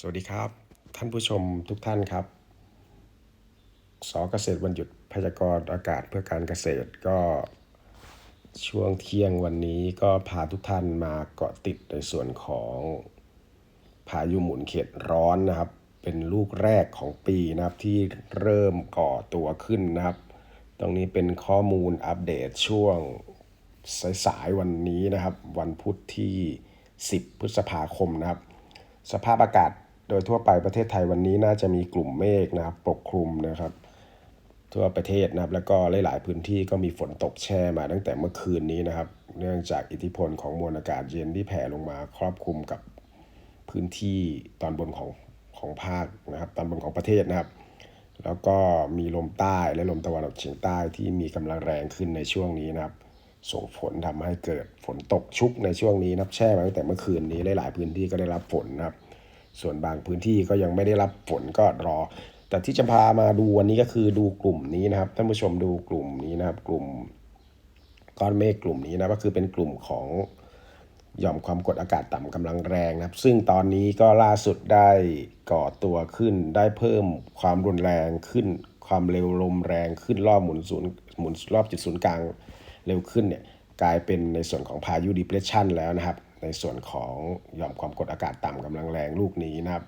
สวัสดีครับ ท่านผู้ชมทุกท่านครับ สอเกษตรวันหยุดพยากรณ์อากาศเพื่อการเกษตรก็ช่วงเที่ยงวันนี้ก็พาทุกท่านมาเกาะติดในส่วนของพายุหมุนเขตร้อนนะครับ เป็นลูกแรกของปีนะครับที่เริ่มก่อตัวขึ้นนะครับ ตรงนี้เป็นข้อมูลอัปเดตช่วงสายๆวันนี้นะครับ วันพุธที่ 10 พฤษภาคมนะครับ สภาพอากาศ โดยทั่วไปประเทศไทยวันนี้น่าจะมีกลุ่มเมฆนะครับปกคลุมนะครับ ทั่วประเทศนะครับแล้วก็หลายๆพื้นที่ก็มีฝนตกแช่มาตั้งแต่เมื่อคืนนี้นะครับ เนื่องจากอิทธิพลของมวลอากาศเย็นที่แผ่ลงมาครอบคลุมกับพื้นที่ตอนบนของของภาคนะครับตอนบนของประเทศนะครับ แล้วก็มีลมใต้และลมตะวันออกเฉียงใต้ที่มีกำลังแรงขึ้นในช่วงนี้นะครับ ส่งผลทำให้เกิดฝนตกชุกในช่วงนี้นะครับแช่มาตั้งแต่เมื่อคืนนี้หลายๆพื้นที่ก็ได้รับฝนนะครับ ส่วนบางพื้นที่ก็ยังไม่ได้รับฝนก็รอ แต่ที่จะพามาดูวันนี้ก็คือดูกลุ่มนี้นะครับท่านผู้ชมดูกลุ่มนี้นะครับ กลุ่มก้อนเมฆกลุ่มนี้นะก็คือเป็นกลุ่มของหย่อมความกดอากาศต่ำกำลังแรงนะครับ ซึ่งตอนนี้ก็ล่าสุดได้ก่อตัวขึ้น ได้เพิ่มความรุนแรงขึ้น ความเร็วลมแรงขึ้นรอบหมุนศูนย์หมุนรอบจุดศูนย์กลางเร็วขึ้นเนี่ยกลายเป็นในส่วนของพายุ depression แล้วนะครับ ในส่วนของหย่อมความกดอากาศต่ำกำลังแรงลูกนี้นะครับ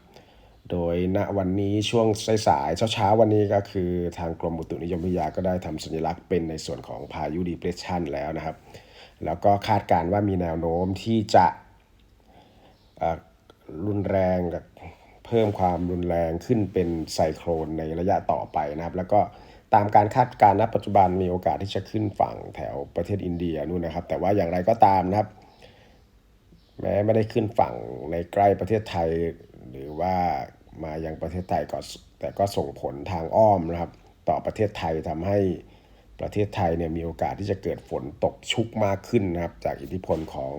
โดยณวันนี้ช่วงสายๆเช้าๆวันนี้ก็คือทางกรมอุตุนิยมวิทยาก็ได้ทำสัญลักษณ์เป็นในส่วนของพายุ depression แล้วนะครับ แล้วก็คาดการณ์ว่ามีแนวโน้มที่จะรุนแรงกับเพิ่มความรุนแรงขึ้นเป็นไซโครนในระยะต่อไปนะครับ แล้วก็ตามการคาดการณ์ณปัจจุบันมีโอกาสที่จะขึ้นฝั่งแถวประเทศอินเดียนู่นนะครับ แต่ว่าอย่างไรก็ตามนะครับ แม้ไม่ได้ขึ้นฝั่งในใกล้ประเทศไทย หรือว่ามายังประเทศไทยก็แต่ก็ส่งผลทางอ้อมนะครับ ต่อประเทศไทยทำให้ประเทศไทยเนี่ยมีโอกาสที่จะเกิดฝนตกชุกมากขึ้นนะครับ จากอิทธิพลของ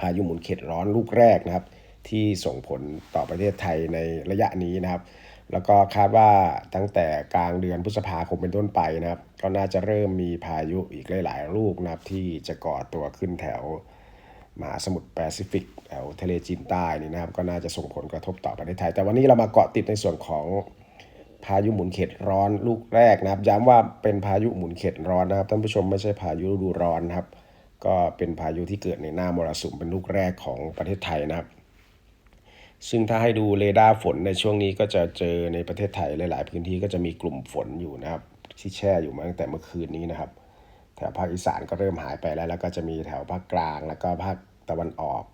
พายุหมุนเขตร้อนลูกแรกนะครับ ที่ส่งผลต่อประเทศไทยในระยะนี้นะครับ แล้วก็คาดว่าตั้งแต่กลางเดือนพฤษภาคมเป็นต้นไปนะครับ ก็น่าจะเริ่มมีพายุอีกหลาย ๆ ลูกนะครับที่จะก่อตัวขึ้นแถว มหาสมุทรแปซิฟิกแถวทะเลจีนใต้นี่นะครับ ก็น่าจะส่งผลกระทบต่อประเทศไทย แต่วันนี้เรามาเกาะติดในส่วนของพายุหมุนเขตร้อนลูกแรกนะครับ ย้ำว่าเป็นพายุหมุนเขตร้อนนะครับท่านผู้ชมไม่ใช่พายุฤดูร้อนนะครับ ก็เป็นพายุที่เกิดในหน้ามรสุมเป็นลูกแรกของประเทศไทยนะครับ ซึ่งถ้าให้ดูเรดาร์ฝนในช่วงนี้ก็จะเจอในประเทศไทยหลาย ๆ พื้นที่ก็จะมีกลุ่มฝนอยู่นะครับ ที่แช่อยู่มาตั้งแต่เมื่อคืนนี้นะครับ แถวภาคอีสานก็เริ่มหายไปแล้ว แล้วก็จะมีแถวภาคกลาง แล้วก็ภาคตะวันออก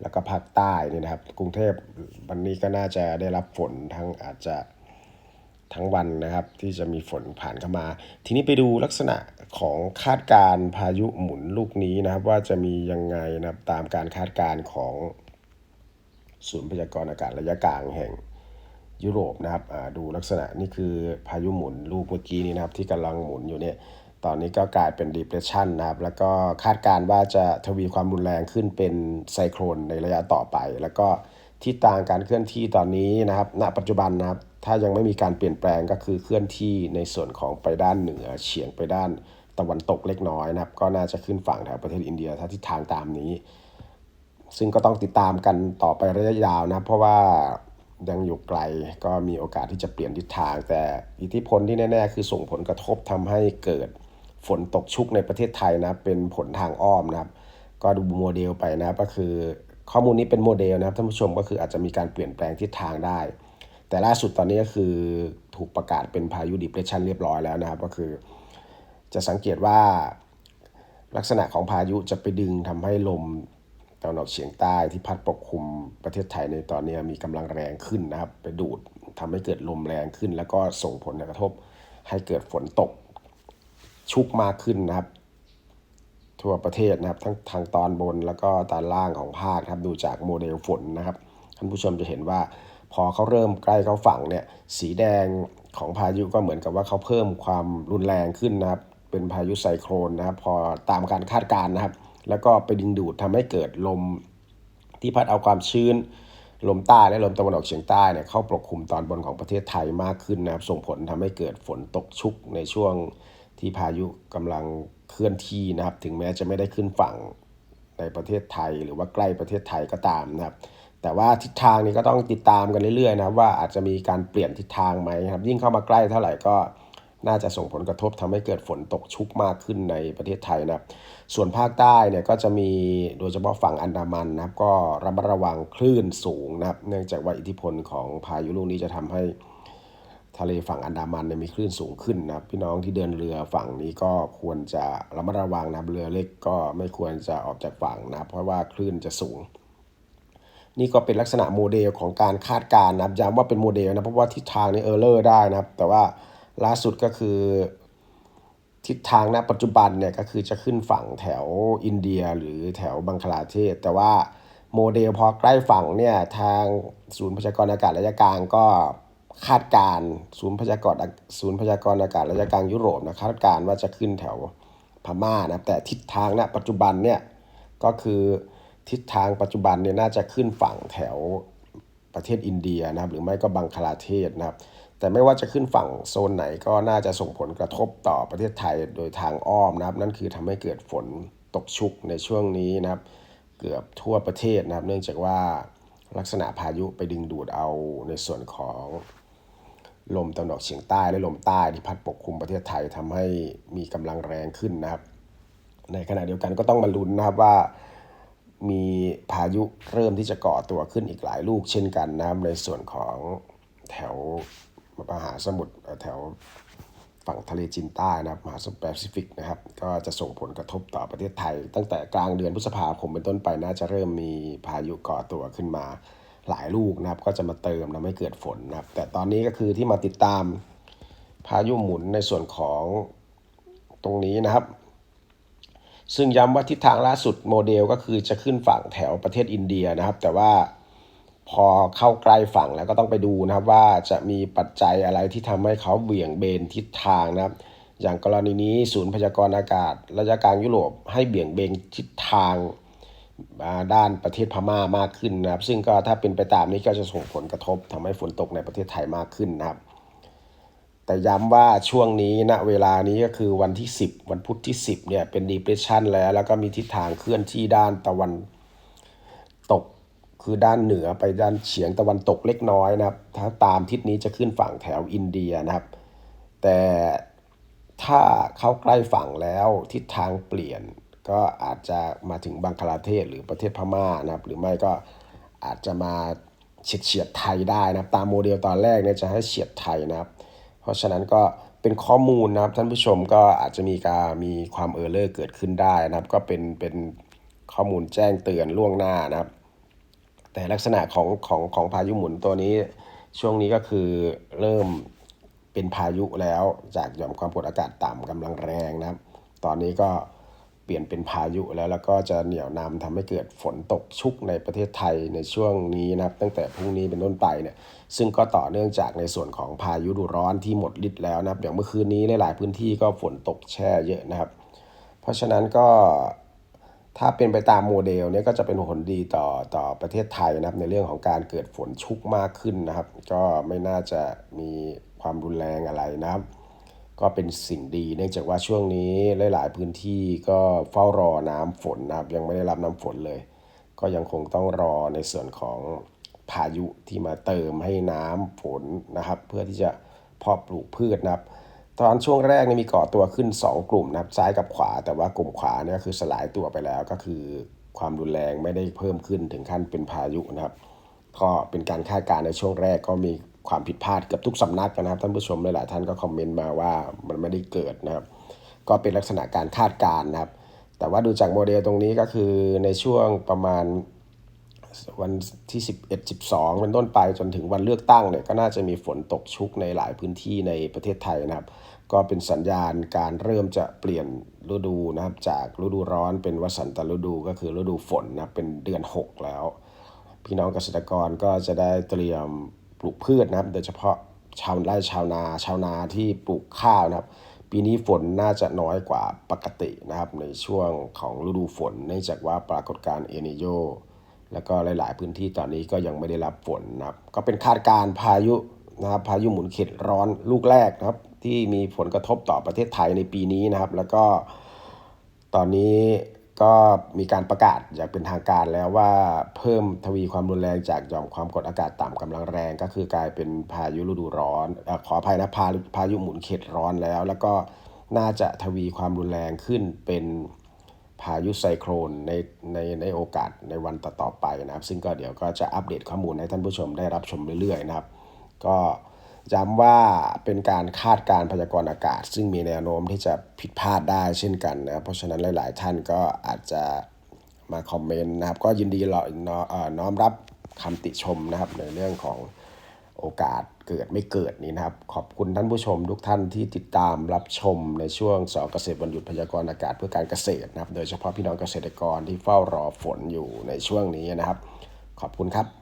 แล้วก็ภาคใต้นี่นะครับ กรุงเทพวันนี้ก็น่าจะได้รับฝนทั้งอาจจะทั้งวันนะครับ ที่จะมีฝนผ่านเข้ามา ทีนี้ไปดูลักษณะของคาดการพายุหมุนลูกนี้นะครับ ว่าจะมียังไงนะครับตามการคาดการของศูนย์พยากรณ์อากาศระยะกลางแห่งยุโรปนะครับดูลักษณะนี่คือพายุหมุนลูกเมื่อกี้นี้นะครับ ที่กำลังหมุนอยู่เนี่ย ตอนนี้ก็กลายเป็น depression นะครับ แล้วก็คาดการว่าจะทวีความรุนแรงขึ้นเป็นไซโครนในระยะต่อไป แล้วก็ทิศทางการเคลื่อนที่ตอนนี้นะครับ ณ ปัจจุบันนะครับ ถ้ายังไม่มีการเปลี่ยนแปลงก็คือเคลื่อนที่ในส่วนของไปด้านเหนือเฉียงไปด้านตะวันตกเล็กน้อยนะครับ ก็น่าจะขึ้นฝั่งแถวประเทศอินเดียถ้าทิศทางตามนี้ ซึ่งก็ต้องติดตามกันต่อไประยะยาวนะ เพราะว่ายังอยู่ไกลก็มีโอกาสที่จะเปลี่ยนทิศทาง แต่อิทธิพลที่แน่ ๆ คือส่งผลกระทบทำให้เกิด ฝนตกชุกในประเทศไทยนะเป็นผลทางอ้อมนะครับ ก็ดูโมเดลไปนะก็คือข้อมูลนี้เป็นโมเดลนะครับท่านผู้ชมก็คืออาจจะมีการเปลี่ยนแปลงทิศทางได้ แต่ล่าสุดตอนนี้ก็คือถูกประกาศเป็นพายุ depression เรียบร้อยแล้วนะครับ ก็คือ จะสังเกตว่าลักษณะของพายุจะไปดึงทำให้ลมตะวันออกเฉียงใต้ที่พัดปกคลุมประเทศไทยในตอนนี้มีกำลังแรงขึ้นนะครับ ไปดูดทำให้เกิดลมแรงขึ้น แล้วก็ส่งผลกระทบให้เกิดฝนตก ชุกมากขึ้นนะครับ ทั่วประเทศนะครับ ทั้งทางตอนบนแล้วก็ตอนล่างของภาคครับ ดูจากโมเดลฝนนะครับท่านผู้ชมจะเห็นว่า พอเขาเริ่มใกล้เขาฝั่งเนี่ยสีแดงของพายุก็เหมือนกับว่าเขาเพิ่มความรุนแรงขึ้นนะครับ เป็นพายุไซโครนนะครับ พอตามการคาดการณ์นะครับ แล้วก็ไปดึงดูดทำให้เกิดลมที่พัดเอาความชื้นลมใต้และลมตะวันออกเฉียงใต้เนี่ยเข้าปกคลุมตอนบนของประเทศไทยมากขึ้นนะครับ ส่งผลทำให้เกิดฝนตกชุกในช่วง ที่พายุกำลังเคลื่อนที่นะครับ ถึงแม้จะไม่ได้ขึ้นฝั่งในประเทศไทย หรือว่าใกล้ประเทศไทยก็ตามนะครับ แต่ว่าทิศทางนี้ก็ต้องติดตามกันเรื่อยๆนะว่าอาจจะมีการเปลี่ยนทิศทางไหมครับ ยิ่งเข้ามาใกล้เท่าไหร่ก็น่าจะส่งผลกระทบทำให้เกิดฝนตกชุกมากขึ้นในประเทศไทยนะครับ ส่วนภาคใต้เนี่ยก็จะมีโดยเฉพาะฝั่งอันดามันนะครับ ก็ระมัดระวังคลื่นสูงนะครับ เนื่องจากว่าอิทธิพลของพายุลูกนี้จะทำให้ ทะเลฝั่งอันดามันเนี่ยมีคลื่นสูงขึ้นนะพี่น้องที่เดินเรือฝั่งนี้ก็ควรจะระมัดระวังนะครับเรือเล็กก็ไม่ควรจะออกจากฝั่งนะเพราะว่าคลื่นจะสูง นี่ก็เป็นลักษณะโมเดลของการคาดการณ์นะย้ำว่าเป็นโมเดลนะเพราะว่าทิศทางนี้เออร์เลอร์ได้นะครับ แต่ว่าล่าสุดก็คือทิศทางณปัจจุบันเนี่ยก็คือจะขึ้นฝั่งแถวอินเดียหรือแถวบังคลาเทศ แต่ว่าโมเดลพอใกล้ฝั่งเนี่ยทางศูนย์พยากรณ์อากาศระยะกลางก็ คาดการณ์ศูนย์พยากรณ์ศูนย์พยากรณ์อากาศระยะกลางยุโรปนะคาดการณ์ว่าจะขึ้นแถวพม่านะแต่ทิศทางณปัจจุบันเนี่ยก็คือทิศทางปัจจุบันเนี่ยน่าจะขึ้นฝั่งแถวประเทศอินเดียนะครับ หรือไม่ก็บังคลาเทศนะครับ แต่ไม่ว่าจะขึ้นฝั่งโซนไหนก็น่าจะส่งผลกระทบต่อประเทศไทยโดยทางอ้อมนะครับ นั่นคือทำให้เกิดฝนตกชุกในช่วงนี้นะครับ เกือบทั่วประเทศนะครับ เนื่องจากว่าลักษณะพายุไปดึงดูดเอาในส่วนของ ลมตะวันออกเฉียงใต้และลมใต้ที่พัดปกคลุมประเทศไทยทำให้มีกำลังแรงขึ้นนะครับ ในขณะเดียวกันก็ต้องมาลุ้นนะครับว่า มีพายุเริ่มที่จะก่อตัวขึ้นอีกหลายลูกเช่นกันนะครับในส่วนของแถวมหาสมุทรแถวฝั่งทะเลจีนใต้นะครับมหาสมุทรแปซิฟิกนะครับ ก็จะส่งผลกระทบต่อประเทศไทย ตั้งแต่กลางเดือนพฤษภาคมเป็นต้นไปน่าจะเริ่มมีพายุก่อตัวขึ้นมา หลายลูกนะครับ ก็จะมาเติมทำให้เกิดฝนนะครับ แต่ตอนนี้ก็คือที่มาติดตามพายุหมุนในส่วนของตรงนี้นะครับ ซึ่งย้ำว่าทิศทางล่าสุดโมเดลก็คือจะขึ้นฝั่งแถวประเทศอินเดียนะครับ แต่ว่าพอเข้าใกล้ฝั่งแล้วก็ต้องไปดูนะครับว่าจะมีปัจจัยอะไรที่ทำให้เขาเบี่ยงเบนทิศทางนะครับ อย่างกรณีนี้ศูนย์พยากรณ์อากาศระยะกลางยุโรปให้เบี่ยงเบนทิศทาง ด้านประเทศพม่ามากขึ้นนะครับ ซึ่งก็ถ้าเป็นไปตามนี้ก็จะส่งผลกระทบทำให้ฝนตกในประเทศไทยมากขึ้นนะครับ แต่ย้ำว่าช่วงนี้ณนะเวลานี้ก็คือวันที่ 10 วันพุธที่ 10เนี่ยเป็น depression แล้ว แล้วก็มีทิศทางเคลื่อนที่ด้านตะวันตกคือด้านเหนือไปด้านเฉียงตะวันตกเล็กน้อยนะครับ ถ้าตามทิศนี้จะขึ้นฝั่งแถวอินเดียนะครับ แต่ถ้าเข้าใกล้ฝั่งแล้วทิศทางเปลี่ยน ก็อาจจะมาถึงบังคลาเทศหรือประเทศพม่านะครับหรือไม่ก็อาจจะมาเฉียดเฉียดไทยได้นะครับ ตามโมเดลตอนแรกเนี่ยจะให้เฉียดไทยนะครับ เพราะฉะนั้นก็เป็นข้อมูลนะครับ ท่านผู้ชมก็อาจจะมีการมีความเออร์เลอร์เกิดขึ้นได้นะครับ ก็เป็นเป็นข้อมูลแจ้งเตือนล่วงหน้านะครับ แต่ลักษณะของของของพายุหมุนตัวนี้ช่วงนี้ก็คือเริ่มเป็นพายุแล้วจากหย่อมความกดอากาศต่ำกำลังแรงนะครับ ตอนนี้ก็ เปลี่ยนเป็นพายุแล้วแล้วก็จะเหนี่ยวนำทำให้เกิดฝนตกชุกในประเทศไทยในช่วงนี้นะครับ ตั้งแต่พรุ่งนี้เป็นต้นไปเนี่ยซึ่งก็ต่อเนื่องจากในส่วนของพายุดูร้อนที่หมดฤทธิ์แล้วนะครับอย่างเมื่อคืนนี้หลายๆพื้นที่ก็ฝนตกแช่เยอะนะครับ เพราะฉะนั้นก็ถ้าเป็นไปตามโมเดลเนี่ยก็จะเป็นผลดีต่อต่อประเทศไทยนะครับ ในเรื่องของการเกิดฝนชุกมากขึ้นนะครับ ก็ไม่น่าจะมีความรุนแรงอะไรนะครับ ก็เป็นสิ่งดีเนื่องจากว่าช่วงนี้หลาย ๆ พื้นที่ก็เฝ้ารอน้ำฝนนะครับ ยังไม่ได้รับน้ำฝนเลย ก็ยังคงต้องรอในส่วนของพายุที่มาเติมให้น้ำฝนนะครับ เพื่อที่จะเพาะปลูกพืชนะครับ ตอนช่วงแรกนี่มีก่อตัวขึ้น 2 กลุ่มนะครับซ้ายกับขวา แต่ว่ากลุ่มขวาเนี่ยคือสลายตัวไปแล้วก็คือความรุนแรงไม่ได้เพิ่มขึ้นถึงขั้นเป็นพายุนะครับ ก็เป็นการคาดการณ์ในช่วงแรกก็มี ความผิดพลาดเกือบทุกสำนักนะครับท่านผู้ชมหลายๆท่านก็คอมเมนต์มาว่ามันไม่ได้เกิดนะครับ ก็เป็นลักษณะการคาดการณ์นะครับ แต่ว่าดูจากโมเดลตรงนี้ก็คือในช่วงประมาณวันที่ 11 12 เป็นต้นไปจนถึงวันเลือกตั้งเนี่ยก็น่าจะมีฝนตกชุกในหลายพื้นที่ในประเทศไทยนะครับ ก็เป็นสัญญาณการเริ่มจะเปลี่ยนฤดูนะครับ จากฤดูร้อนเป็นวสันตฤดูก็คือฤดูฝนนะเป็นเดือน 6 แล้ว พี่น้องเกษตรกรก็จะได้เตรียม ปลูกพืชนะครับ โดยเฉพาะชาวไร่ชาวนา ชาวนาที่ปลูกข้าวนะครับ ปีนี้ฝนน่าจะน้อยกว่าปกตินะครับ ในช่วงของฤดูฝนเนื่องจากว่าปรากฏการณ์เอเนโยแล้วก็หลาย ๆ พื้นที่ตอนนี้ก็ยังไม่ได้รับฝนนะครับ ก็เป็นคาดการณ์พายุนะครับพายุหมุนเขตร้อนลูกแรกนะครับ ที่มีผลกระทบต่อประเทศไทยในปีนี้นะครับ แล้วก็ตอนนี้ ก็มีการประกาศอย่างเป็นทางการแล้วว่าเพิ่มทวีความรุนแรงจากหย่อมความกดอากาศต่ำกำลังแรง ก็คือกลายเป็นพายุฤดูร้อนอขออภัยนะพาพายุหมุนเขตร้อนแล้ว แล้วก็น่าจะทวีความรุนแรงขึ้นเป็นพายุไซโครนในในในโอกาสในวันต่อๆไปนะครับ ซึ่งก็เดี๋ยวก็จะอัปเดตข้อมูลให้ท่านผู้ชมได้รับชมเรื่อยๆนะครับ ก็ ย้ำว่าเป็นการคาดการพยากรณ์อากาศ ซึ่งมีแนวโน้มที่จะผิดพลาดได้เช่นกันนะเพราะฉะนั้นหลาย ๆ ท่านก็อาจจะมาคอมเมนต์นะครับ ก็ยินดีรอเอ่อน้อมรับคำติชมนะครับ ในเรื่องของโอกาสเกิดไม่เกิดนี้นะครับ ขอบคุณท่านผู้ชมทุกท่านที่ติดตามรับชมในช่วงสอเกษตรวันหยุดพยากรณ์อากาศเพื่อการเกษตรนะครับ โดยเฉพาะพี่น้องเกษตรกรที่เฝ้ารอฝนอยู่ในช่วงนี้นะครับ ขอบคุณครับ